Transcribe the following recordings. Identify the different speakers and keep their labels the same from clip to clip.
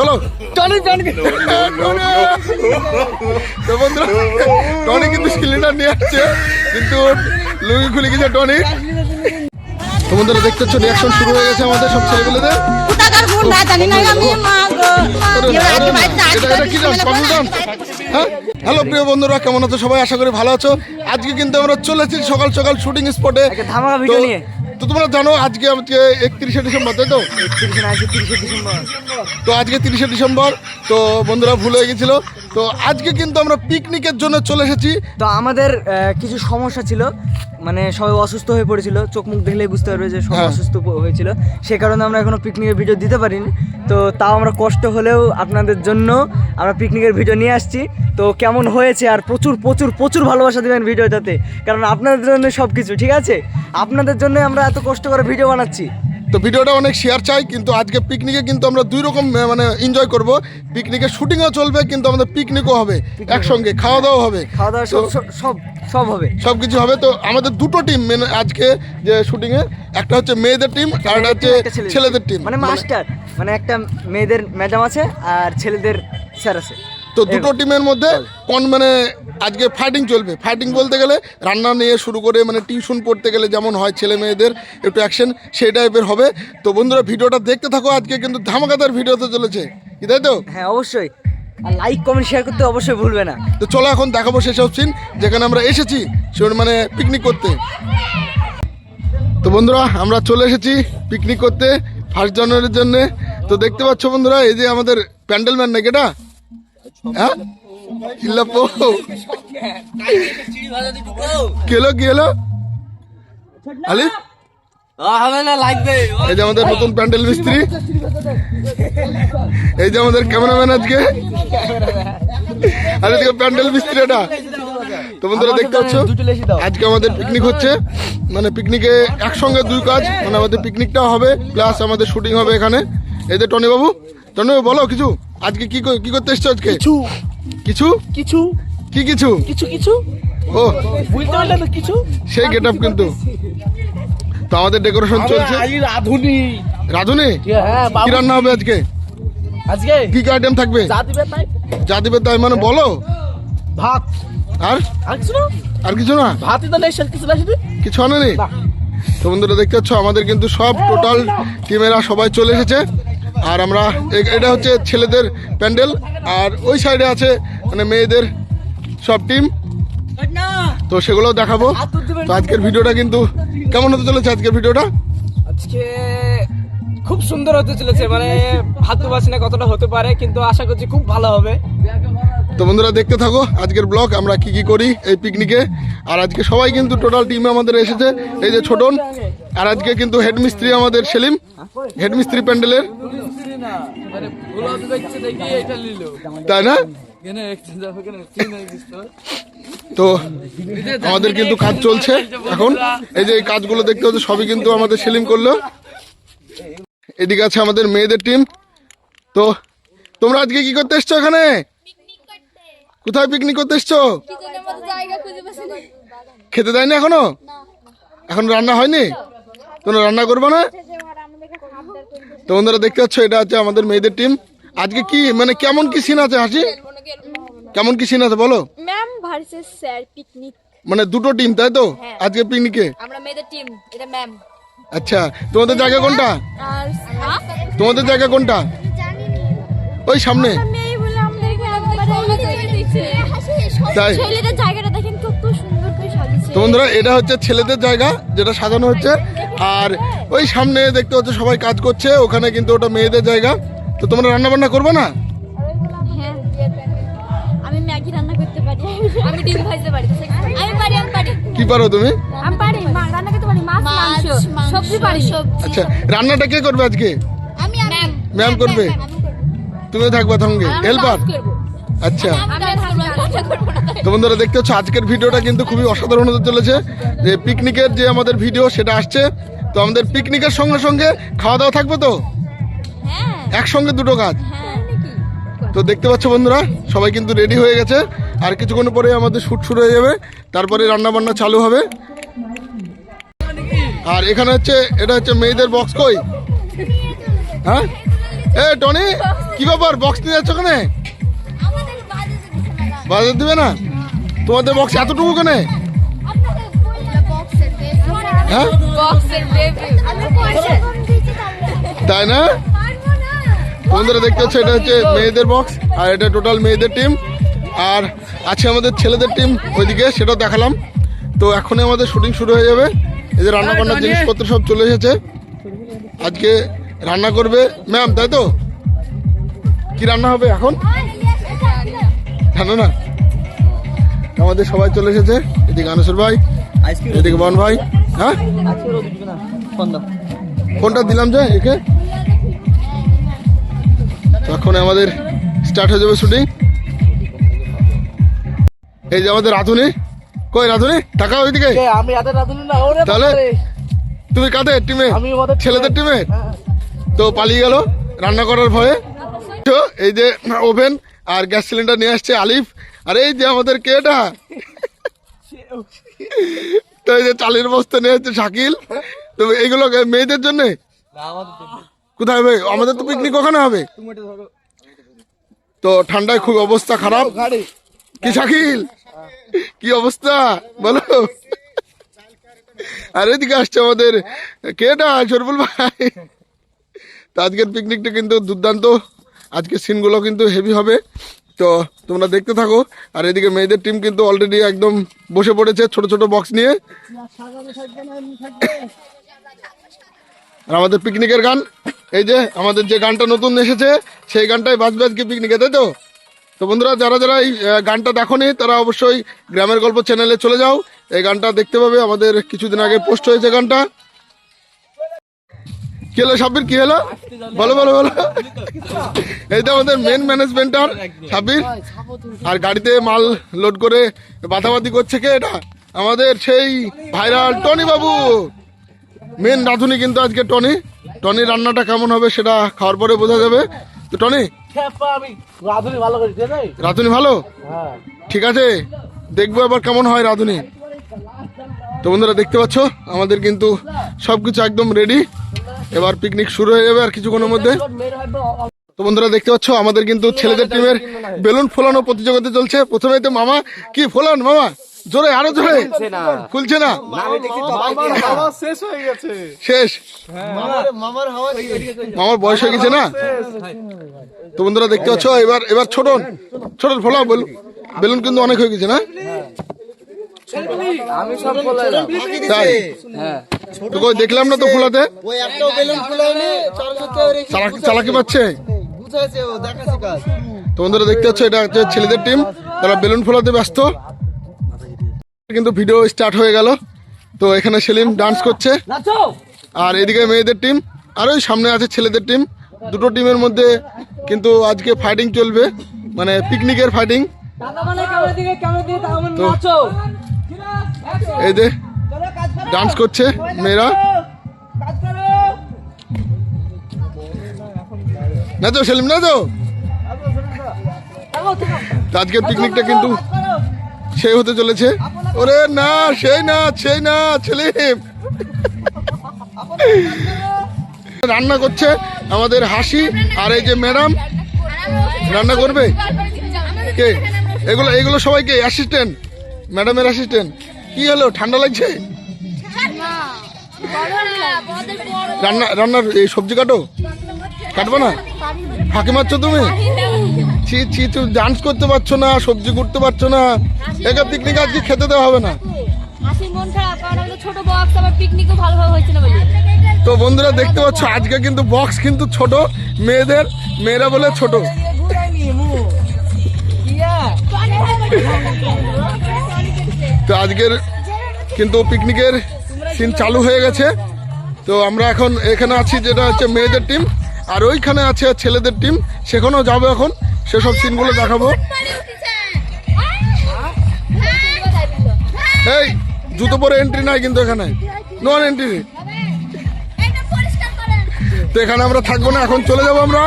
Speaker 1: চলো।
Speaker 2: Tony Tony
Speaker 1: Tony! তো বন্ধুরা টনি কিন্তু সিলিন্ডার নিয়ে আসছে কিন্তু লুঙ্গি খুলে গেছে টনি তো বন্ধুরা দেখতে পাচ্ছ রিয়াকশন শুরু হয়ে গেছে আমাদের সব ছেলেগুলোদের হ্যাঁ? হ্যালো প্রিয় বন্ধুরা কেমন আছো? সবাই আশা করি ভালো আছো। আজকে কিন্তু আমরা চলেছি সকাল সকাল শুটিং স্পটে
Speaker 2: ধামাকা ভিডিও নিয়ে।
Speaker 1: তো তোমরা জানো আজকে আজকে একত্রিশে ডিসেম্বর তাই তো?
Speaker 2: আজকে তিরিশে ডিসেম্বর।
Speaker 1: তো আজকে তিরিশে ডিসেম্বর তো বন্ধুরা ভুল হয়ে গেছিল। তো আজকে কিন্তু আমরা পিকনিকের জন্য চলে এসেছি।
Speaker 2: তো আমাদের কিছু সমস্যা ছিল। মানে সবাই অসুস্থ হয়ে পড়েছিল। চোখ মুখ দেখলেই বুঝতে পারবে যে সবাই
Speaker 1: হ্যাঁ।
Speaker 2: অসুস্থ হয়েছিল। সে কারণে আমরা এখনও পিকনিকের ভিডিও দিতে পারিনি। তো তাও আমরা কষ্ট হলেও আপনাদের জন্য আমরা পিকনিকের ভিডিও নিয়ে আসছি। তো কেমন হয়েছে আর প্রচুর প্রচুর প্রচুর ভালোবাসা দেবেন ভিডিওটাতে কারণ আপনাদের জন্য সব কিছু ঠিক আছে? আপনাদের জন্য আমরা এত কষ্ট করে ভিডিও বানাচ্ছি।
Speaker 1: তো ভিডিওটা অনেক শেয়ার চাই কিন্তু আজকে পিকনিকে কিন্তু আমরা দুই রকম মানে এনজয় করব। পিকনিকে শুটিংও চলবে কিন্তু আমাদের পিকনিকও হবে একসঙ্গে খাওয়া দাওয়া হবে।
Speaker 2: খাওয়া দাওয়া সব সব- হবে
Speaker 1: সব কিছু হবে। তো আমাদের দুটো টিম মেন আজকে যে শুটিংয়ে একটা হচ্ছে মেয়েদের টিম আর একটা হচ্ছে
Speaker 2: ছেলেদের
Speaker 1: ছেলেদের টিম
Speaker 2: মানে মাস্টার মানে একটা মেয়েদের ম্যাডাম আছে আর ছেলেদের স্যার আছে।
Speaker 1: তো দুটো টিমের মধ্যে কোন মানে আজকে ফাইটিং চলবে? ফাইটিং বলতে গেলে রান্না নিয়ে শুরু করে মানে টিউশন পড়তে গেলে যেমন হয় ছেলে মেয়েদের একটু অ্যাকশন সেই টাইপের হবে। তো বন্ধুরা ভিডিওটা দেখতে থাকো আজকে কিন্তু ধামাকাদার ভিডিও তো চলেছে। কি তাই তো?
Speaker 2: হ্যাঁ অবশ্যই। আর লাইক কমেন্ট শেয়ার করতে অবশ্যই ভুলবে না।
Speaker 1: তো চলো এখন দেখাবো সেসব সিন যেখানে আমরা এসেছি সে মানে পিকনিক করতে। তো বন্ধুরা আমরা চলে এসেছি পিকনিক করতে ফার্স্ট জানুয়ারির জন্য। তো দেখতে পাচ্ছ বন্ধুরা এই যে আমাদের প্যান্ডেল ম্যান নাকি এটা? হ্যাঁ? আলি? এই যে আমাদের নতুন প্যান্ডেল মিস্ত্রি। এই যে আমাদের ক্যামেরাম্যান আজকে। আর এদিকে প্যান্ডেল মিস্ত্রি এটা। তো বন্ধুরা দেখতে পাচ্ছ? আজকে আমাদের পিকনিক হচ্ছে। মানে পিকনিকে একসঙ্গে দুই কাজ। মানে আমাদের পিকনিকটাও হবে প্লাস আমাদের শুটিং হবে এখানে। এই যে টনি বাবু টনি বাবু বলো কিছু? আজকে কি কি করতে এসছো আজকে?
Speaker 3: কিছু।
Speaker 1: কিছু?
Speaker 3: কিছু।
Speaker 1: কি কিছু?
Speaker 3: কিছু কিছু।
Speaker 1: ও।
Speaker 3: বুঝতে পারলে তো কিছু।
Speaker 1: সেই গেট আপ কিন্তু। তো আমাদের ডেকোরেশন চলছে।
Speaker 3: আধুনিক
Speaker 1: রাধুনি।
Speaker 3: হ্যাঁ
Speaker 1: কি রান্না হবে আজকে?
Speaker 3: আজকে?
Speaker 1: কি কি আইটেম থাকবে?
Speaker 3: চা দিবে তাই।
Speaker 1: যা দিবে তাই মানে বলো।
Speaker 3: ভাত।
Speaker 1: আর?
Speaker 3: আর কিছু না।
Speaker 1: আর কিছু না?
Speaker 3: ভাতই তো নেই কিছু না শুধু।
Speaker 1: কিছু আনেনি?
Speaker 3: না।
Speaker 1: তো বন্ধুরা দেখতে পাচ্ছ আমাদের কিন্তু সব টোটাল টিমেরা সবাই চলে এসেছে। আর আমরা এটা হচ্ছে ছেলেদের প্যান্ডেল, আর ওই সাইডে আছে মানে মেয়েদের সব টিম। তো সেগুলো দেখাবো। তো আজকের ভিডিওটা কিন্তু কেমন হতে চলেছে আজকের ভিডিওটা?
Speaker 4: আজকে খুব সুন্দর হতে চলেছে মানে ভাবতে পারছি না কতটা হতে পারে, কিন্তু আশা করছি খুব ভালো হবে।
Speaker 1: তো বন্ধুরা দেখতে থাকো, আজকের ব্লগ আমরা কি কি করি এই পিকনিকে আর আজকে সবাই কিন্তু টোটাল টিমে আমাদের এসেছে, এই যে ছোটন, আর আজকে কিন্তু হেডমিস্ত্রি আমাদের সেলিম হেডমিস্ত্রি প্যান্ডেলের। তাই না? তো আমাদের কিন্তু কাজ চলছে এখন। এই যে এই কাজগুলো দেখতে হচ্ছে, সবই কিন্তু আমাদের সেলিম করল। এদিকে আছে আমাদের মেয়েদের টিম তো তোমরা আজকে কি করতে এসছো এখানে? কোথায় পিকনিক করতে এসছো? খেতে দেয়নি এখনও? এখন রান্না হয়নি? তোমরা রান্না করবে না? তো বন্ধুরা দেখতে পাচ্ছ এটা হচ্ছে আমাদের মেয়েদের টিম আজকে কি মানে কেমন কি সিন আছে হাসি? কেমন কি সিন আছে বলো?
Speaker 5: ম্যাম ভার্সেস স্যার পিকনিক
Speaker 1: মানে দুটো টিম তাই তো? আজকে পিকনিকে
Speaker 5: আমরা মেয়েদের টিম এটা ম্যাম
Speaker 1: আচ্ছা তোমাদের জায়গা কোনটা? তোমাদের জায়গা কোনটা? ওই সামনে। তাই?
Speaker 5: ছেলেদের জায়গাটা দেখেন কত সুন্দর করে সাজিয়েছে।
Speaker 1: বন্ধুরা এটা হচ্ছে ছেলেদের জায়গা যেটা সাজানো হচ্ছে। আর ওই সামনে দেখতে হচ্ছে সবাই কাজ করছে ওখানে কিন্তু ওটা মেয়েদের জায়গা। তো তোমরা রান্না বান্না করবে না?
Speaker 5: হ্যাঁ। আমি ম্যাগি রান্না করতে পারি। আমি ডিম ভাজতে পারি আমি পারি আমি পারি।
Speaker 1: কি পারো তুমি?
Speaker 5: আমি পারি। রান্না করতে পারি মাছ মাংস সবজি পারি।
Speaker 1: আচ্ছা রান্নাটা কে করবে আজকে?
Speaker 5: আমি ম্যাম
Speaker 1: করবে? তুমিও থাকবে সঙ্গে হেল্পার আচ্ছা। তো বন্ধুরা দেখতে হচ্ছে আজকের ভিডিওটা কিন্তু খুবই অসাধারণ হতে চলেছে। যে পিকনিকের যে আমাদের ভিডিও সেটা আসছে। তো আমাদের পিকনিকের সঙ্গে সঙ্গে খাওয়া দাওয়া থাকবে তো?
Speaker 5: হ্যাঁ।
Speaker 1: একসঙ্গে দুটো কাজ?
Speaker 5: হ্যাঁ
Speaker 1: তো দেখতে পাচ্ছ বন্ধুরা সবাই কিন্তু রেডি হয়ে গেছে। আর কিছুক্ষণ পরে আমাদের শুট শুরু হয়ে যাবে। তারপরে রান্না বান্না চালু হবে। আর এখানে হচ্ছে এটা হচ্ছে মেয়েদের বক্স কই? হ্যাঁ? এ টনি কি ব্যাপার? বক্স নিয়ে যাচ্ছ কেন? বাজার দিবে না? তোমাদের বক্স এতটুকু কেন? হ্যাঁ? তাই না? বন্ধুরা দেখতে হচ্ছে এটা হচ্ছে মেয়েদের বক্স আর এটা টোটাল মেয়েদের টিম আর আছে আমাদের ছেলেদের টিম ওইদিকে সেটাও দেখালাম। তো এখনই আমাদের শুটিং শুরু হয়ে যাবে। এই যে রান্না বান্নার জিনিসপত্র সব চলে এসেছে। আজকে রান্না করবে ম্যাম তাই তো? কি রান্না হবে এখন? জানো না? আমাদের সবাই চলে এসেছে। এদিকে আনসর ভাই এদিকে বন ভাই হ্যাঁ? কোনটা দিলাম যে একে। এখন আমাদের স্টার্ট হয়ে যাবে শুটিং। এই যে আমাদের রাধুনি। কই রাধুনি? টাকা ওইদিকে।
Speaker 3: আমি রাতে না ওরে
Speaker 1: তাহলে? তুমি কাদের টিমে ছেলেদের টিমে তো পালিয়ে গেল রান্না করার ভয়ে। এই যে ওভেন আর গ্যাস সিলিন্ডার নিয়ে আসছে আলিফ। আর এই যে আমাদের কে এটা তো এই যে চালের বস্তা নিয়ে আসছে শাকিল। তো এইগুলো মেয়েদের জন্য? কোথায় হবে? আমাদের তো পিকনিক ওখানে হবে। তো ঠান্ডায় খুব অবস্থা খারাপ। কি শাকিল? কি অবস্থা? বলো। আর এদিকে আসছে আমাদের কেটা শরফুল ভাই? তো আজকের পিকনিকটা কিন্তু দুর্দান্ত। আজকের সিনগুলো কিন্তু হেভি হবে। তো তোমরা দেখতে থাকো। আর এদিকে মেয়েদের টিম কিন্তু অলরেডি একদম বসে পড়েছে ছোট ছোট বক্স নিয়ে। আর আমাদের পিকনিকের গান, এই যে আমাদের যে গানটা নতুন এসেছে, সেই গানটাই বাজবে আজকে পিকনিকে তাই তো? তো বন্ধুরা, যারা যারা এই গানটা দেখোনি, তারা অবশ্যই গ্রামের গল্প চ্যানেলে চলে যাও। এই গানটা দেখতে পাবে। আমাদের কিছুদিন আগে পোস্ট হয়েছে গানটা। কি হলো সাব্বির? কি হলো? বলো বলো বলো। এই তো আমাদের মেন ম্যানেজমেন্টার সাব্বির। আর গাড়িতে মাল লোড করে বাতাবাতি করছে কে এটা? আমাদের সেই ভাইরাল টনি বাবু। মেন রাঁধুনি কিন্তু আজকে টনি। টনি রান্নাটা কেমন হবে সেটা খাওয়ার পরে বোঝা যাবে। তো টনি
Speaker 3: রাঁধুনি ভালো ঠিক আছে হ্যাঁ।
Speaker 1: ঠিক আছে দেখব এবার কেমন হয় রাঁধুনি। তো বন্ধুরা দেখতে পাচ্ছ আমাদের কিন্তু সবকিছু একদম রেডি এবার পিকনিক শুরু হয়ে যাবে আর কিছুক্ষণের মধ্যে। তো বন্ধুরা দেখতে পাচ্ছ আমাদের কিন্তু ছেলেদের টিমের বেলুন ফোলানো প্রতিযোগিতা চলছে। প্রথমে তো মামা কি ফোলান মামা? জোরে আরও জোরে। খুলছে না। শেষ মামার বয়স হয়ে গেছে না? তো বন্ধুরা দেখতে পাচ্ছ এবার এবার ছোট ছোট ফোলা বেলুন বেলুন কিন্তু অনেক হয়ে গেছে না? তাই? তো কই দেখলাম না তো ফোলাতে? চালাকি- চালাকি পাচ্ছে? তো বন্ধুরা দেখতে পাচ্ছ এটা হচ্ছে ছেলেদের টিম তারা বেলুন ফোলাতে ব্যস্ত। কিন্তু ভিডিও স্টার্ট হয়ে গেল। তো এখানে সেলিম ডান্স করছে। আর এদিকে মেয়েদের টিম আর ওই সামনে আছে ছেলেদের টিম দুটো টিমের মধ্যে কিন্তু আজকে ফাইটিং চলবে। মানে পিকনিকের ফাইটিং
Speaker 2: দাদা মানে ক্যামেরা দিকে ক্যামেরা দিকে তাও
Speaker 1: তো
Speaker 2: নাচো!
Speaker 1: এই যে ডান্স করছে মেয়েরা। নাচো, সেলিম, নাচো। তো আজকের পিকনিকটা কিন্তু সেই হতে চলেছে। ওরে না, সেই না সেই না, সেলিম। রান্না করছে আমাদের হাসি আর এই যে ম্যাডাম। রান্না করবে? কে? এগুলো এগুলো সবাইকে অ্যাসিস্ট্যান্ট ম্যাডামের অ্যাসিস্ট্যান্ট কি হলো, ঠান্ডা লাগছে? রান্না, রান্নার এই সবজি কাটো? কাটবো না? ফাঁকি মারছো তুমি? ছি ছি, তুমি ডান্স করতে পারছ না, সবজি করতে পারছ না। একা পিকনিক আজকে খেতে দেওয়া হবে না। তো বন্ধুরা, দেখতে পাচ্ছ, আজকে কিন্তু বক্স কিন্তু ছোট। মেয়েদের, মেয়েরা বলে ছোট। তো আজকের কিন্তু পিকনিকের সিন চালু হয়ে গেছে। তো আমরা এখন এখানে আছি যেটা হচ্ছে মেয়েদের টিম আর ওইখানে আছে ছেলেদের টিম। সেখানেও যাব এখন সেসব সিনগুলো দেখাবো। এই জুতো পরে এন্ট্রি নাই কিন্তু এখানে। নন এন্ট্রি তো এখানে আমরা থাকব না এখন চলে যাব আমরা।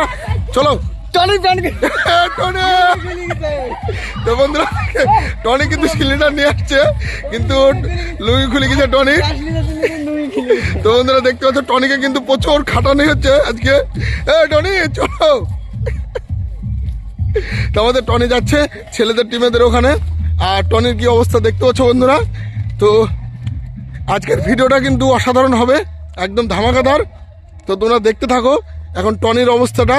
Speaker 1: চলো।
Speaker 2: টনি
Speaker 1: টনি টনি কিন্তু নিয়ে আসছে, কিন্তু খুলে গেছে টনি দেখতে পাচ্ছ, টনিকে কিন্তু প্রচুর খাটানি হচ্ছে আজকে। এ টনি আমাদের টনি যাচ্ছে, ছেলেদের টিমেদের ওখানে। আর টনির কি অবস্থা দেখতে পাচ্ছ বন্ধুরা? তো আজকের ভিডিওটা কিন্তু অসাধারণ হবে, একদম ধামাকাদার। তো তোমরা দেখতে থাকো, এখন টনির অবস্থাটা।